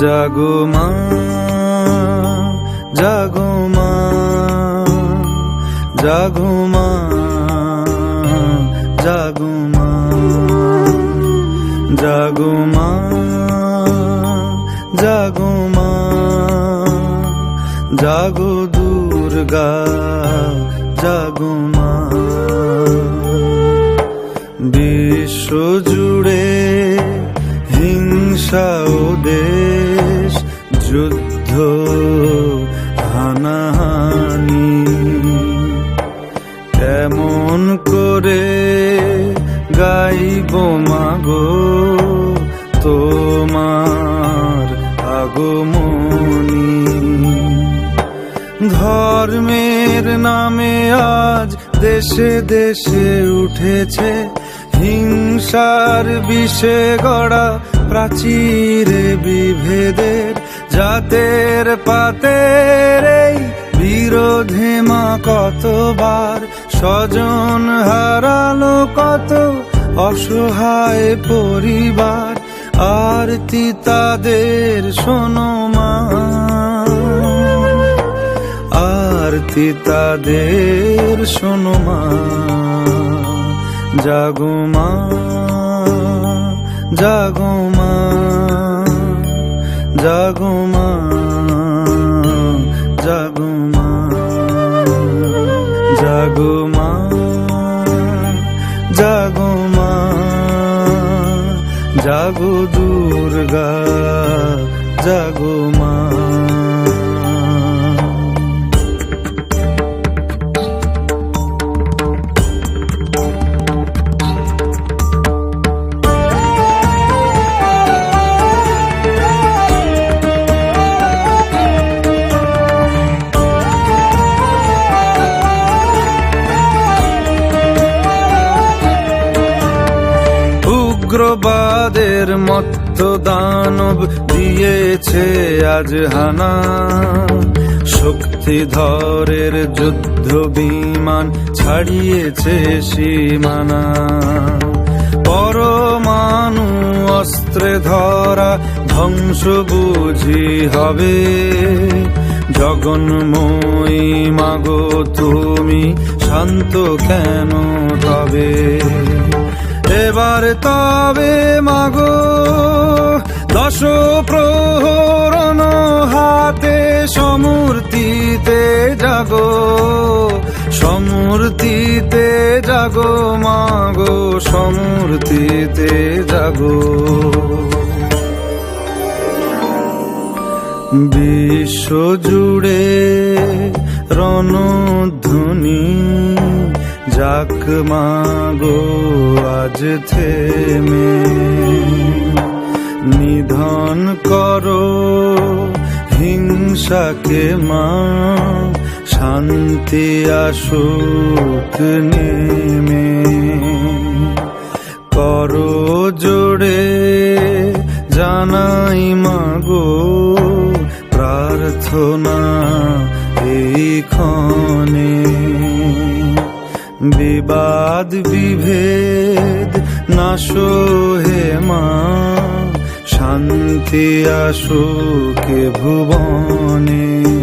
জাগো মা জাগো মা জাগো মা জাগো মা জাগো মা জাগো মা, জাগো দুর্গা, জাগো মা। বিশ্ব জুড়ে হিংসা গাইব মাগো তোমার আগমনী। ধর্মের নামে আজ দেশে দেশে উঠেছে, হিংসার বিষে গড়া প্রাচীরে বিভেদের, জাতের পাতের এই বিরোধে মা কতবার স্বজন হারালো কত অসহায় পরিবার, আরতি তাদের শোনো মা। আরতি তাদের শোনো মা। জাগো মা জাগো মা জাগো মা জাগো মা, জাগো জাগো দুর্গা জাগো মা। উগ্রবাদের মত্ত দানব দিয়েছে আজ হানা। শক্তিধরের যুদ্ধ বিমান ছাড়িয়েছে সীমানা। পরমাণু অস্ত্রে ধরা ধ্বংস বুঝি হবে। জগন্ময়ী মাগো, তুমি শান্ত কেন তবে? এবার তবে মাগো দশ প্রহরণ হাতে সমূর্তিতে জাগো সমূর্তিতে জাগো মাগো, সমূর্তিতে জাগো। বিশ্ব জুড়ে রণধ্বনি যাক মাগো, আজ থেমে নিধন করো, হিংসাকে মা, শান্তি আসুক নেমে। করো জোড়ে জানাই মাগো, প্রার্থনা এই ক্ষণে। বিবাদ বিভেদ নাশো হে মা শান্তি আসুকে ভুবনে।